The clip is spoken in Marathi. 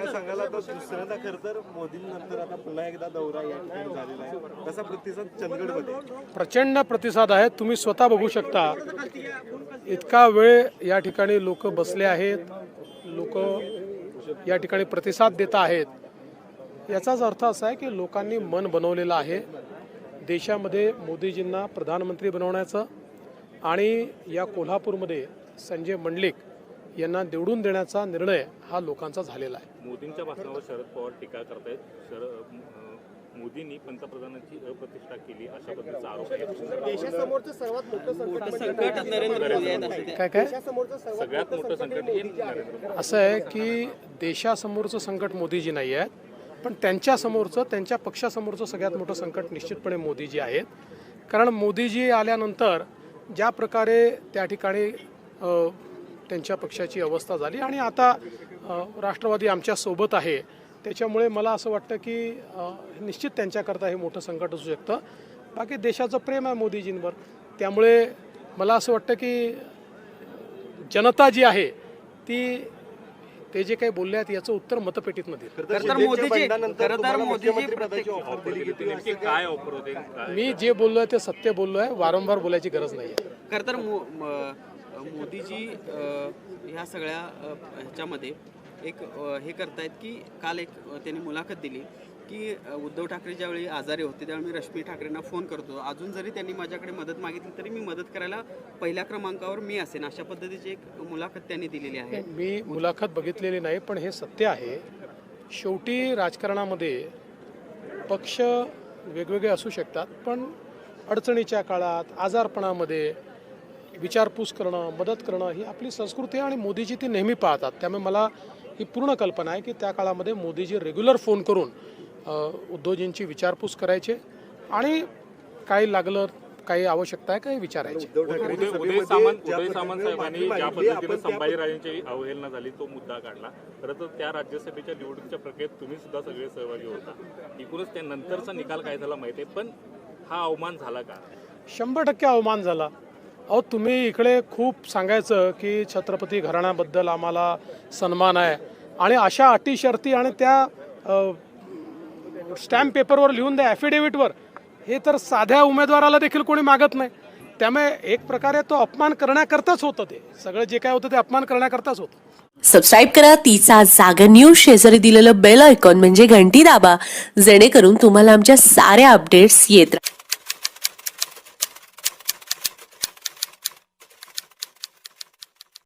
काय सांगायला आता दुसऱ्यांदा खरं तर मोदींनंतर आता पुन्हा एकदा दौरा या ठिकाणी झालेला आहे. कसा प्रतिसाद चंदगडमध्ये प्रचंड प्रतिसाद आहे. तुम्ही स्वतः बघू शकता इतका वेळ या ठिकाणी लोक बसले आहेत लोक या ठिकाणी प्रतिसाद देत आहेत. याचाच अर्थ असा आहे की लोकांनी मन बनवलेलं आहे. देशामध्ये मोदीजींना प्रधानमंत्री बनवण्याचं आणि या कोल्हापूरमध्ये संजय मंडलिक यांना निवडून देण्याचा निर्णय हा लोकांचा झालेला आहे. मोदींच्या भाषणावर शरद पवार टीका करतायत. शरद मोदींनी पंतप्रधानांची अप्रतिष्ठा केली अशा पद्धतीचा आरोप आहे. देशासमोरचं सर्वात मोठं संकट म्हणजे काय काय? देशासमोरचं सर्वात सगळ्यात मोठं संकट हे नरेंद्र मोदी असं आहे की देशासमोरचं संकट मोदीजी नाही आहेत पण त्यांच्यासमोरचं त्यांच्या पक्षासमोरचं सगळ्यात मोठं संकट निश्चितपणे मोदीजी आहेत. कारण मोदीजी आल्यानंतर ज्या प्रकारे त्या ठिकाणी त्यांच्या पक्षाची अवस्था झाली आणि आता राष्ट्रवादी आमच्यासोबत आहे. त्याच्यामुळे मला असं वाटतं की निश्चित त्यांच्याकरता हे मोठं संकट असू शकतं. बाकी देशाचं प्रेम आहे मोदीजींवर. त्यामुळे मला असं वाटतं की जनता जी आहे ती ते जे काही बोलले आहेत याचं उत्तर मतपेटीतनं देईल मी जे बोललोय ते सत्य बोललोय वारंवार बोलायची गरज नाही आहे मोदीजी ह्या सगळ्या ह्याच्यामध्ये एक हे करतायत की काल एक त्यांनी मुलाखत दिली की उद्धव ठाकरे ज्यावेळी आजारी होते त्यावेळी मी रश्मी ठाकरेंना फोन करतो अजून जरी त्यांनी माझ्याकडे मदत मागितली तरी मी मदत करायला पहिल्या क्रमांकावर मी असेन. अशा पद्धतीची एक मुलाखत त्यांनी दिलेली आहे. मी मुलाखत बघितलेली नाही पण हे सत्य आहे. शेवटी राजकारणामध्ये पक्ष वेगवेगळे असू शकतात पण अडचणीच्या काळात आजारपणामध्ये विचारपूस करणं मदत करणं ही आपली संस्कृती आहे आणि मोदीजी ती नेहमी पाळतात त्यामुळे मला ही पूर्ण कल्पना आहे की त्या काळामध्ये मोदीजी रेग्युलर फोन करून उद्धवजींची विचारपूस करायचे आणि काही लागलं काही आवश्यकता आहे काही विचारायचे. उदय सामंत उदय सामंत साहेबांनी ज्या पद्धतीने संभाजीराजांची अवहेलना झाली तो मुद्दा काढला. खरं तर त्या राज्यसभेच्या निवडणुकीच्या प्रक्रियेत तुम्ही सुद्धा सगळे सहभागी होता. एकूणच त्या नंतरचा निकाल काय झाला माहिती आहे? पण हा अवमान झाला का? शंभर टक्के अवमान झाला. अहो तुम्ही इकडे खूप सांगायचं की छत्रपती घराण्याबद्दल आम्हाला सन्मान आहे. आणि अशा अटी शर्ती आणि त्या स्टॅम्प पेपरवर लिहून द्या ॲफिडेव्हिटवर हे तर साध्या उमेदवाराला देखील कोणी मागत नाही. त्यामुळे एक प्रकारे तो अपमान करण्याकरताच होतं ते. सगळं जे काय होतं ते अपमान करण्याकरताच होतं. सबस्क्राईब करा तिचा जागर न्यूज शेजारी दिलेलं बेल आयकॉन म्हणजे घंटी दाबा. जेणेकरून तुम्हाला आमच्या साऱ्या अपडेट्स येत राहतील